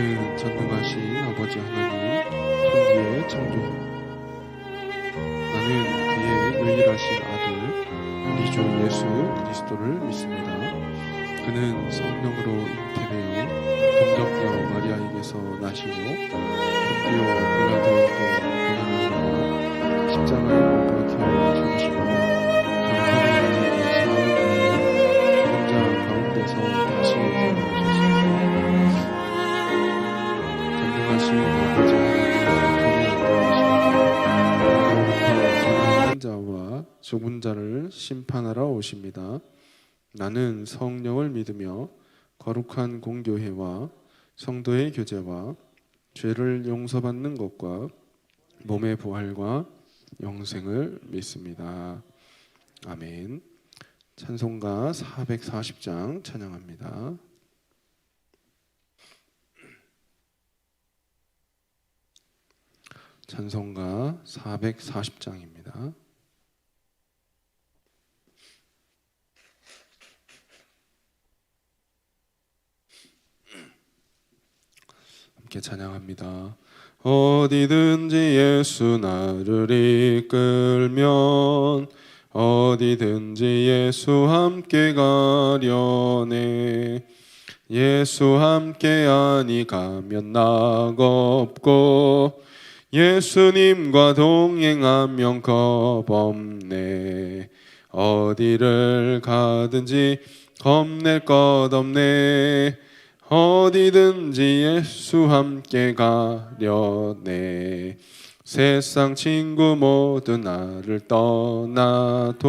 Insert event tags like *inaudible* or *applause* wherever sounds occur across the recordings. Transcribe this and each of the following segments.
모든 전능하신 아버지 하나님 존귀의 창조 나는 그의 유일하신 아들 우리 주 예수 그리스도를 믿습니다. 그는 성령으로 잉태되어 동정녀 마리아에게서 나시고 디오 빌라도에게 고난을 십자가에 죽은 자를 심판하러 오십니다. 나는 성령을 믿으며 거룩한 공교회와 성도의 교제와 죄를 용서받는 것과 몸의 부활과 영생을 믿습니다. 아멘. 찬송가 440장 찬양합니다. 찬송가 440장입니다. 함께 찬양합니다. 어디든지 예수 나를 이끌면 어디든지 예수 함께 가려네. 예수 함께 아니 가면 낙없고 예수님과 동행하면 겁없네. 어디를 가든지 겁낼 것 없네 어디든지 예수 함께 가려네. 세상 친구 모두 나를 떠나도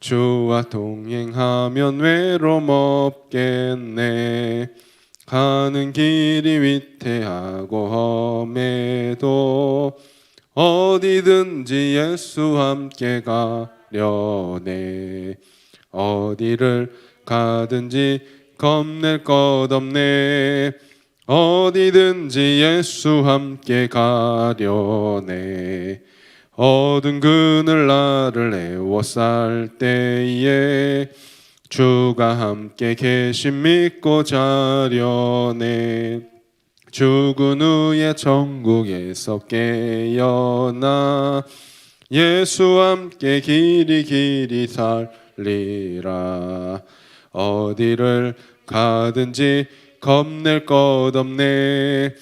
주와 동행하면 외로움 없겠네. 가는 길이 위태하고 험해도 어디든지 예수 함께 가려네. 어디를 가든지 겁낼 것 없네. 어디든지 예수 함께 가려네. 어두운 그늘 나를 애워쌀 때에 주가 함께 계심 믿고 자려네. 죽은 후에 천국에서 깨어나 예수 함께 길이 길이 살리라 어디를 가든지 겁낼 것 없네.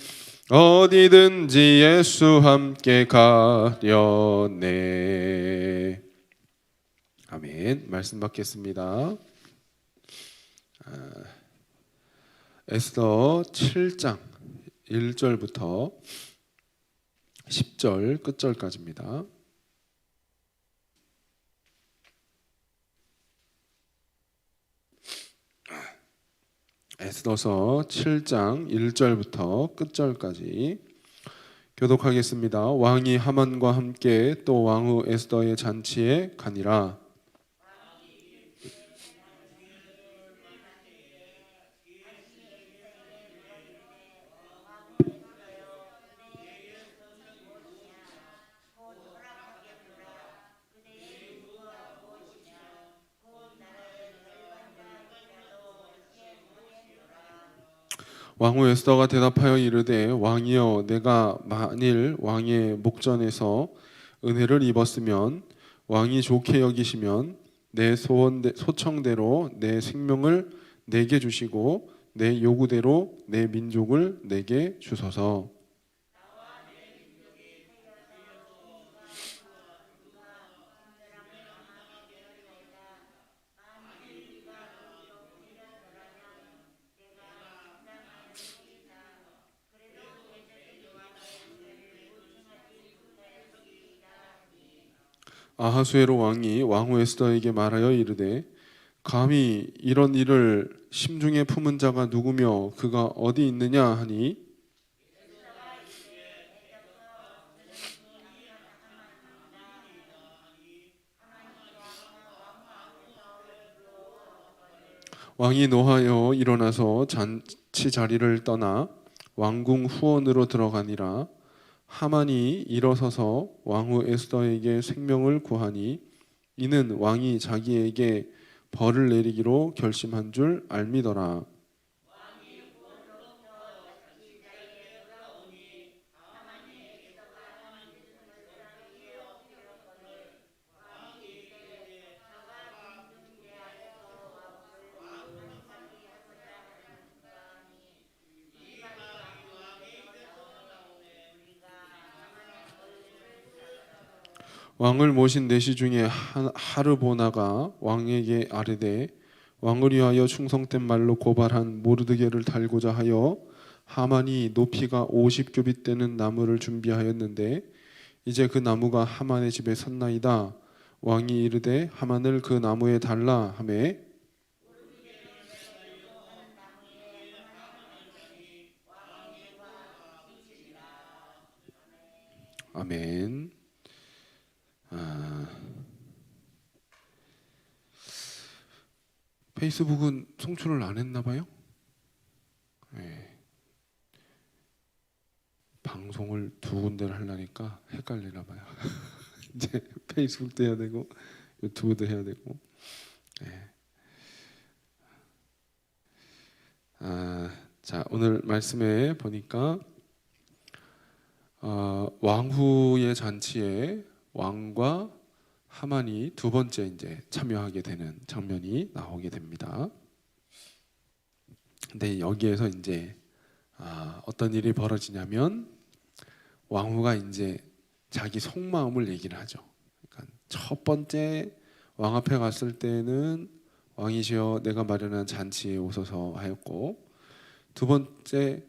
어디든지 예수 함께 가려네. 아멘. 말씀 받겠습니다. 아, 에스더 7장 1절부터 10절 끝절까지입니다. 에스더서 7장 1절부터 끝절까지 교독하겠습니다. 왕이 하만과 함께 또 왕후 에스더의 잔치에 가니라. 왕후 에스더가 대답하여 이르되 왕이여 내가 만일 왕의 목전에서 은혜를 입었으면 왕이 좋게 여기시면 내 소원 소청대로 내 생명을 내게 주시고 내 요구대로 내 민족을 내게 주소서. 아하수에로 왕이 왕후 에스더에게 말하여 이르되 감히 이런 일을 심중에 품은 자가 누구며 그가 어디 있느냐 하니? 왕이 노하여 일어나서 잔치 자리를 떠나 왕궁 후원으로 들어가니라 하만이 일어서서 왕후 에스더에게 생명을 구하니 이는 왕이 자기에게 벌을 내리기로 결심한 줄 알미더라. 왕을 모신 내시 중에 하- 하르보나가 왕에게 아뢰되 왕을 위하여 충성된 말로 고발한 모르드게를 달고자 하여 하만이 높이가 50규빗 되는 나무를 준비하였는데 이제 그 나무가 하만의 집에 섰나이다 왕이 이르되 하만을 그 나무에 달라 하매 아멘. 아, 페이스북은 송출을 안 했나 봐요. 네. 방송을 두 군데를 하려니까 헷갈리나 봐요. *laughs* 이제 페이스북도 해야 되고 유튜브도 해야 되고. 네. 아, 자 오늘 말씀에 보니까 어, 왕후의 잔치에 왕과 하만이 두 번째 이제 참여하게 되는 장면이 나오게 됩니다. 근데 여기에서 이제 아, 어떤 일이 벌어지냐면 왕후가 이제 자기 속마음을 얘기를 하죠. 그러니까 첫 번째 왕 앞에 갔을 때는 왕이시여 내가 마련한 잔치에 오소서 하였고 두 번째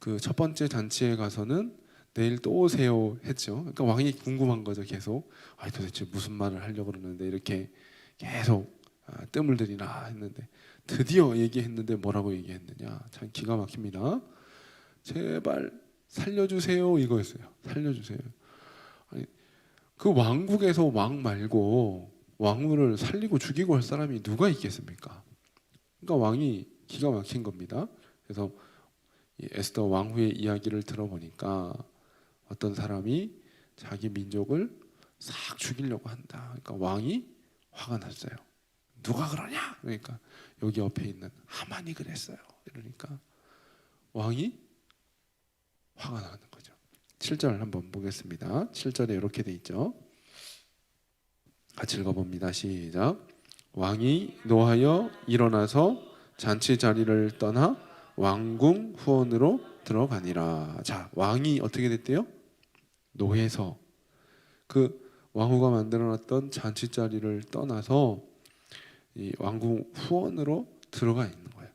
그 첫 번째 잔치에 가서는 내일 또 오세요 했죠. 그러니까 왕이 궁금한 거죠. 계속 아 도대체 무슨 말을 하려고 그러는데 이렇게 계속 아, 뜸을 들이나 했는데 드디어 얘기했는데 뭐라고 얘기했느냐 참 기가 막힙니다. 제발 살려주세요 이거였어요. 살려주세요. 아니 그 왕국에서 왕 말고 왕후를 살리고 죽이고 할 사람이 누가 있겠습니까? 그러니까 왕이 기가 막힌 겁니다. 그래서 이 에스더 왕후의 이야기를 들어보니까 어떤 사람이 자기 민족을 싹 죽이려고 한다. 그러니까 왕이 화가 났어요. 누가 그러냐? 그러니까 여기 옆에 있는 하만이 그랬어요. 이러니까 왕이 화가 나는 거죠. 7절 한번 보겠습니다. 7절에 이렇게 돼 있죠. 같이 읽어봅니다. 시작. 왕이 노하여 일어나서 잔치 자리를 떠나 왕궁 후원으로 들어가니라. 자, 왕이 어떻게 됐대요? 노해서 그 왕후가 만들어놨던 잔치 자리를 떠나서 이 왕궁 후원으로 들어가 있는 거예요.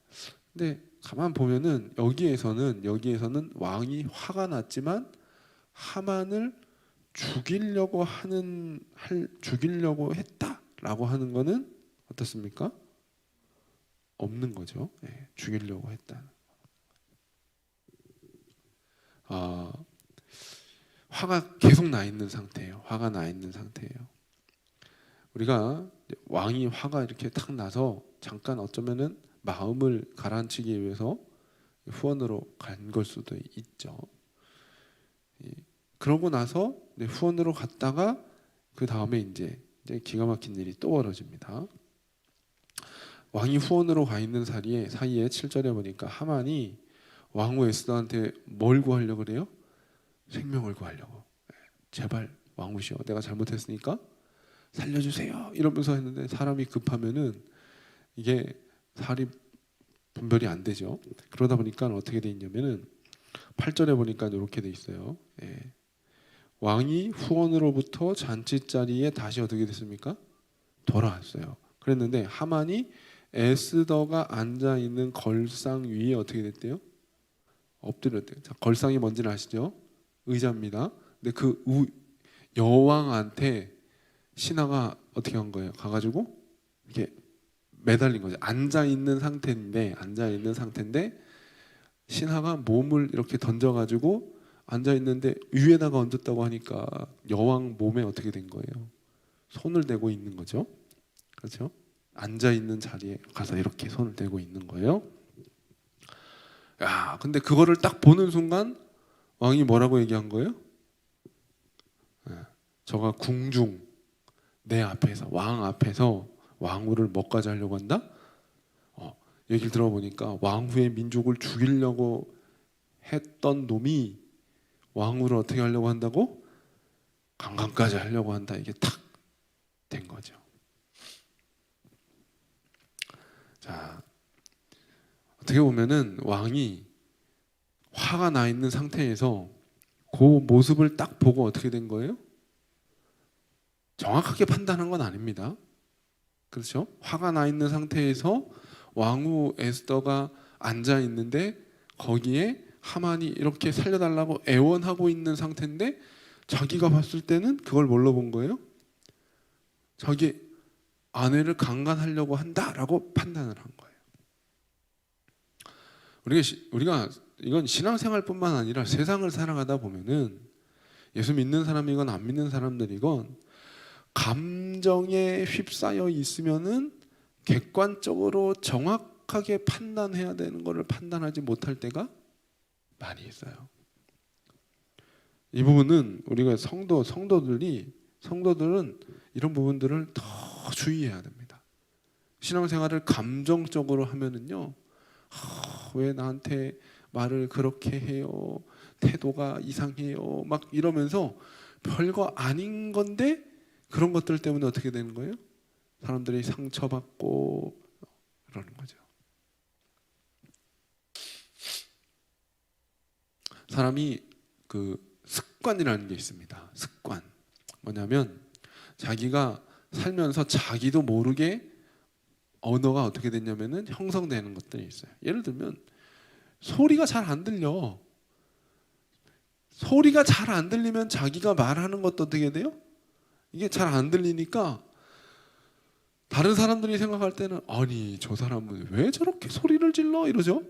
근데 가만 보면은 여기에서는 여기에서는 왕이 화가 났지만 하만을 죽이려고 하는 할 죽이려고 했다라고 하는 거는 어떻습니까? 없는 거죠. 예, 죽이려고 했다. 아, 화가 계속 나 있는 상태예요. 화가 나 있는 상태예요. 우리가 왕이 화가 이렇게 탁 나서 잠깐 어쩌면은 마음을 가라앉히기 위해서 후원으로 간 걸 수도 있죠. 이, 그러고 나서 후원으로 갔다가 그 다음에 이제 기가 막힌 일이 또 벌어집니다. 왕이 후원으로 가 있는 사이에 사이에 7절에 보니까 하만이 왕후 에스더한테 뭘 구하려고 그래요? 생명을 구하려고. 예, 제발 왕후시여 내가 잘못했으니까 살려주세요. 이러면서 했는데 사람이 급하면은 이게 살이 분별이 안 되죠. 그러다 보니까 어떻게 돼 있냐면은 8절에 보니까 이렇게 돼 있어요. 예. 왕이 후원으로부터 잔치 자리에 다시 어떻게 됐습니까? 돌아왔어요. 그랬는데 하만이 에스더가 앉아 있는 걸상 위에 어떻게 됐대요? 엎드렸대요. 자, 걸상이 뭔지는 아시죠? 의자입니다. 근데 그 우, 여왕한테 신하가 어떻게 한 거예요? 가가지고 이렇게 매달린 거죠. 앉아 있는 상태인데 앉아 있는 상태인데 신하가 몸을 이렇게 던져가지고 앉아 있는데 위에다가 얹었다고 하니까 여왕 몸에 어떻게 된 거예요? 손을 대고 있는 거죠. 그렇죠? 앉아 있는 자리에 가서 이렇게 손을 대고 있는 거예요. 야, 근데 그거를 딱 보는 순간 왕이 뭐라고 얘기한 거예요? 예, 저가 궁중 내 앞에서 왕 앞에서 왕후를 뭐까지 하려고 한다? 어, 얘기를 들어보니까 왕후의 민족을 죽이려고 했던 놈이 왕후를 어떻게 하려고 한다고? 강간까지 하려고 한다. 이게 탁 된 거죠. 자, 어떻게 보면은 왕이 화가 나 있는 상태에서 그 모습을 딱 보고 어떻게 된 거예요? 정확하게 판단한 건 아닙니다. 그렇죠? 화가 나 있는 상태에서 왕후 에스더가 앉아 있는데 거기에 하만이 이렇게 살려달라고 애원하고 있는 상태인데 자기가 봤을 때는 그걸 뭘로 본 거예요? 자기 아내를 강간하려고 한다라고 판단을 한 거예요. 우리가 시- 우리가 이건 신앙생활뿐만 아니라 세상을 살아가다 보면은 예수 믿는 사람이건 안 믿는 사람들이건 감정에 휩싸여 있으면은 객관적으로 정확하게 판단해야 되는 것을 판단하지 못할 때가 많이 있어요. 이 부분은 우리가 성도 성도들이 성도들은 이런 부분들을 더 주의해야 됩니다. 신앙생활을 감정적으로 하면은요, 아, 왜 나한테 말을 그렇게 해요? 태도가 이상해요. 막 이러면서 별거 아닌 건데 그런 것들 때문에 어떻게 되는 거예요? 사람들이 상처받고 그러는 거죠. 사람이 그 습관이라는 게 있습니다. 습관. 뭐냐면 자기가 살면서 자기도 모르게 언어가 어떻게 됐냐면은 형성되는 것들이 있어요. 예를 들면 소리가 잘 안 들려. 소리가 잘 안 들리면 자기가 말하는 것도 어떻게 돼요? 이게 잘 안 들리니까 다른 사람들이 생각할 때는 아니 저 사람은 왜 저렇게 소리를 질러 이러죠?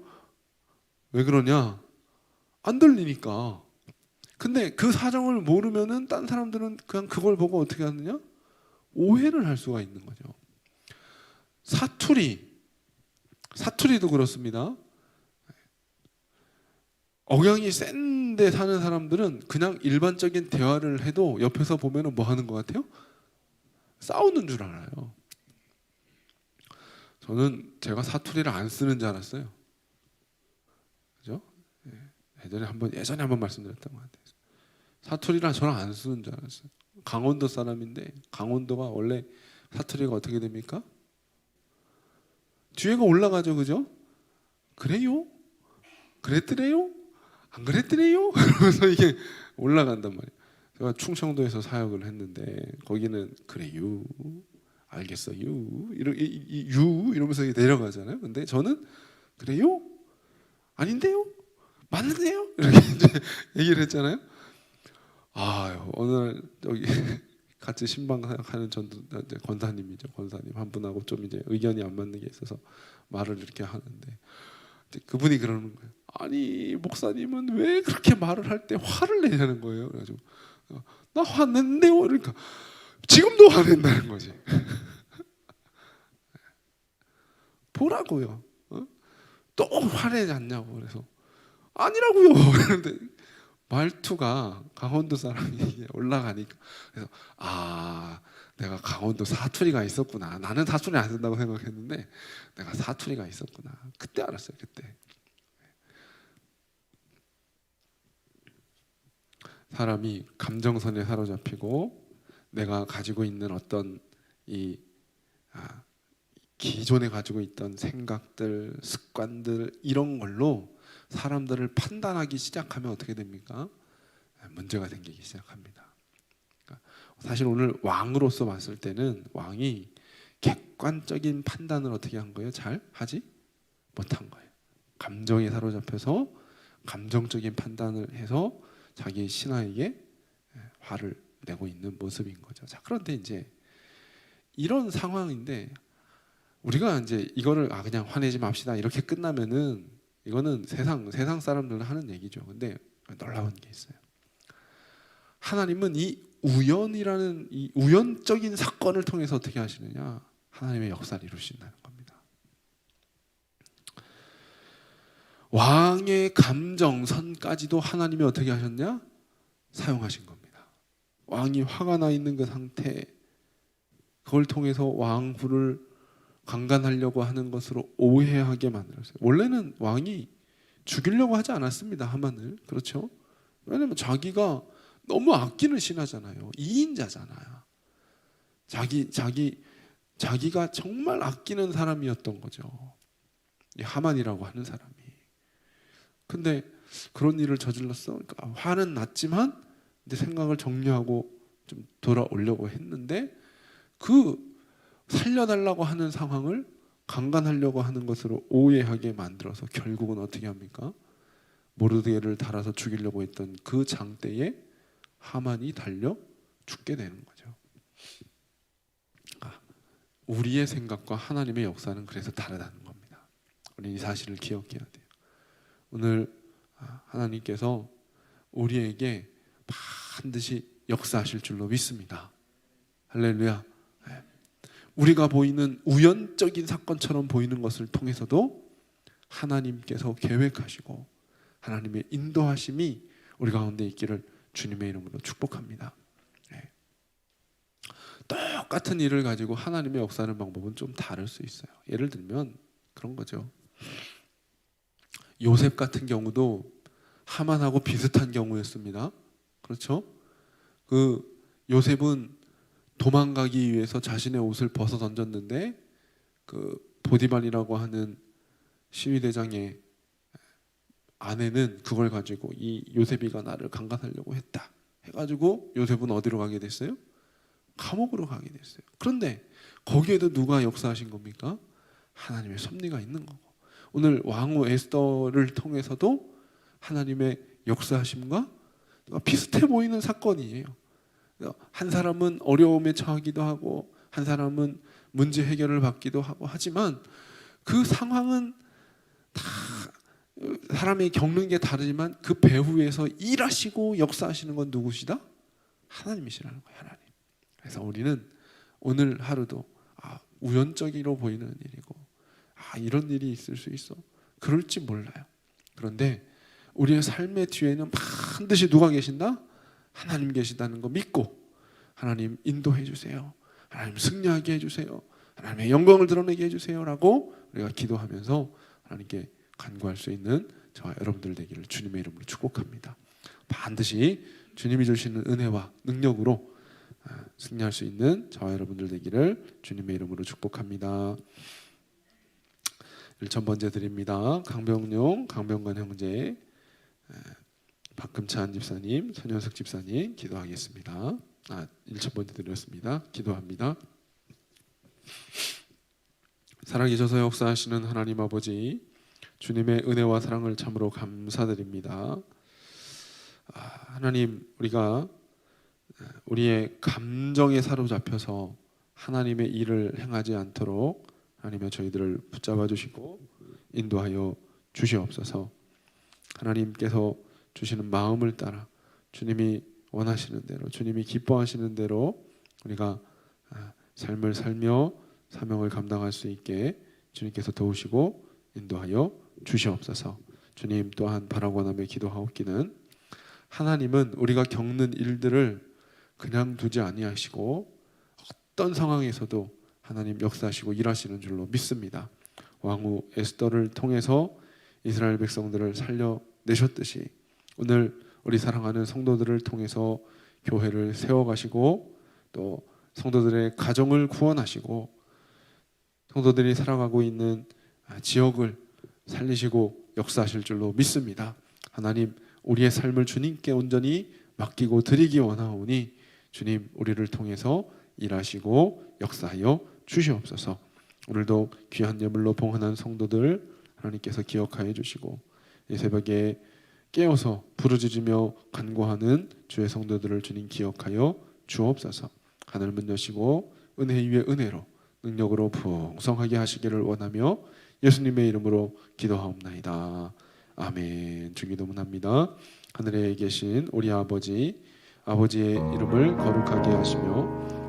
왜 그러냐? 안 들리니까. 근데 그 사정을 모르면은 딴 사람들은 그냥 그걸 보고 어떻게 하느냐? 오해를 할 수가 있는 거죠. 사투리, 사투리도 그렇습니다. 억양이 센데 사는 사람들은 그냥 일반적인 대화를 해도 옆에서 보면은 뭐 하는 것 같아요? 싸우는 줄 알아요. 저는 제가 사투리를 안 쓰는 줄 알았어요. 그죠? 예. 예전에 한번 예전에 한번 말씀드렸던 것 같아요. 사투리랑 저는 안 쓰는 줄 알았어요. 강원도 사람인데 강원도가 원래 사투리가 어떻게 됩니까? 뒤에가 올라가죠, 그죠? 그래요? 그랬더래요? 안 그랬더래요? *laughs* 그러면서 이게 올라간단 말이에요. 제가 충청도에서 사역을 했는데 거기는 그래요, 알겠어요, 이러 유 이러면서 내려가잖아요. 근데 저는 그래요? 아닌데요? 맞는데요? 이렇게 *laughs* 이제 얘기를 했잖아요. 아 어느 날 여기 *laughs* 같이 신방 하는 전도 권사님이죠 권사님 한 분하고 좀 이제 의견이 안 맞는 게 있어서 말을 이렇게 하는데 그분이 그러는 거예요. 아니 목사님은 왜 그렇게 말을 할 때 화를 내냐는 거예요. 그래가지고 어, 나 화냈는데요. 그러니까 지금도 화낸다는 거지. *laughs* 보라고요. 어? 또 화내지 않냐고 그래서 아니라고요. *laughs* 그런데 말투가 강원도 사람이 올라가니까 그래서 아 내가 강원도 사투리가 있었구나. 나는 사투리 안 쓴다고 생각했는데 내가 사투리가 있었구나. 그때 알았어요. 그때 사람이 감정선에 사로잡히고 내가 가지고 있는 어떤 이 아, 기존에 가지고 있던 생각들, 습관들 이런 걸로 사람들을 판단하기 시작하면 어떻게 됩니까? 문제가 생기기 시작합니다. 그러니까 사실 오늘 왕으로서 봤을 때는 왕이 객관적인 판단을 어떻게 한 거예요? 잘 하지 못한 거예요. 감정에 사로잡혀서 감정적인 판단을 해서 자기 신하에게 화를 내고 있는 모습인 거죠. 자, 그런데 이제 이런 상황인데 우리가 이제 이거를 아 그냥 화내지 맙시다 이렇게 끝나면은 이거는 세상 세상 사람들은 하는 얘기죠. 근데 놀라운 게 있어요. 하나님은 이 우연이라는 이 우연적인 사건을 통해서 어떻게 하시느냐? 하나님의 역사를 이루신다는 겁니다. 왕의 감정선까지도 하나님이 어떻게 하셨냐? 사용하신 겁니다. 왕이 화가 나 있는 그 상태 그걸 통해서 왕후를 강간하려고 하는 것으로 오해하게 만들었어요. 원래는 왕이 죽이려고 하지 않았습니다. 하만을 그렇죠? 왜냐하면 자기가 너무 아끼는 신하잖아요. 이인자잖아요. 자기 자기 자기가 정말 아끼는 사람이었던 거죠. 이 하만이라고 하는 사람이. 근데 그런 일을 저질렀어. 그러니까 화는 났지만 내 생각을 정리하고 좀 돌아오려고 했는데 그 살려달라고 하는 상황을 강간하려고 하는 것으로 오해하게 만들어서 결국은 어떻게 합니까? 모르드게를 달아서 죽이려고 했던 그 장대에 하만이 달려 죽게 되는 거죠. 아, 우리의 생각과 하나님의 역사는 그래서 다르다는 겁니다. 우리 이 사실을 기억해야 돼요. 오늘 아, 하나님께서 우리에게 반드시 역사하실 줄로 믿습니다. 할렐루야. 네. 우리가 보이는 우연적인 사건처럼 보이는 것을 통해서도 하나님께서 계획하시고 하나님의 인도하심이 우리 가운데 있기를 주님의 이름으로 축복합니다. 네. 똑같은 일을 가지고 하나님의 역사하는 방법은 좀 다를 수 있어요. 예를 들면 그런 거죠. 요셉 같은 경우도 하만하고 비슷한 경우였습니다. 그렇죠? 그 요셉은 도망가기 위해서 자신의 옷을 벗어 던졌는데 그 보디발이라고 하는 시위대장의 아내는 그걸 가지고 이 요셉이가 나를 강간하려고 했다 해가지고 요셉은 어디로 가게 됐어요? 감옥으로 가게 됐어요. 그런데 거기에도 누가 역사하신 겁니까? 하나님의 섭리가 있는 거고 오늘 왕후 에스더를 통해서도 하나님의 역사하심과 비슷해 보이는 사건이에요. 한 사람은 어려움에 처하기도 하고 한 사람은 문제 해결을 받기도 하고 하지만 그 상황은 다 사람이 겪는 게 다르지만 그 배후에서 일하시고 역사하시는 건 누구시다? 하나님이시라는 거예요. 하나님. 그래서 우리는 오늘 하루도 아, 우연적으로 보이는 일이고 아, 이런 일이 있을 수 있어. 그럴지 몰라요. 그런데 우리의 삶의 뒤에는 반드시 누가 계신다? 하나님 계시다는 거 믿고 하나님 인도해 주세요. 하나님 승리하게 해 주세요. 하나님의 영광을 드러내게 해 주세요라고 우리가 기도하면서 하나님께 간구할 수 있는 저와 여러분들 되기를 주님의 이름으로 축복합니다. 반드시 주님이 주시는 은혜와 능력으로 아, 승리할 수 있는 저와 여러분들 되기를 주님의 이름으로 축복합니다. 1천 번째 드립니다. 강병용, 강병관 형제, 박금찬 집사님, 선현석 집사님 기도하겠습니다. 아, 1천 번째 드렸습니다. 기도합니다. 살아계셔서 역사하시는 하나님 아버지, 주님의 은혜와 사랑을 참으로 감사드립니다. 아, 하나님, 우리가 우리의 감정에 사로잡혀서 하나님의 일을 행하지 않도록 하나님의 저희들을 붙잡아 주시고 인도하여 주시옵소서. 하나님께서 주시는 마음을 따라 주님이 원하시는 대로 주님이 기뻐하시는 대로 우리가 아, 삶을 살며 사명을 감당할 수 있게 주님께서 도우시고 인도하여 주시옵소서. 주님 또한 바라고나며 기도하옵기는 하나님은 우리가 겪는 일들을 그냥 두지 아니하시고 어떤 상황에서도 하나님 역사하시고 일하시는 줄로 믿습니다. 왕후 에스더를 통해서 이스라엘 백성들을 살려 내셨듯이 오늘 우리 사랑하는 성도들을 통해서 교회를 세워가시고 또 성도들의 가정을 구원하시고 성도들이 살아가고 있는 지역을 살리시고 역사하실 줄로 믿습니다. 하나님 우리의 삶을 주님께 온전히 맡기고 드리기 원하오니 주님 우리를 통해서 일하시고 역사하여 주시옵소서. 오늘도 귀한 예물로 봉헌한 성도들 하나님께서 기억하여 주시고 이 새벽에 깨어서 부르짖으며 간구하는 주의 성도들을 주님 기억하여 주옵소서. 하늘 문 여시고 은혜 위에 은혜로 능력으로 풍성하게 하시기를 원하며 예수님의 이름으로 기도하옵나이다. 아멘. 주기도문합니다. 하늘에 계신 우리 아버지 아버지의 이름을 거룩하게 하시며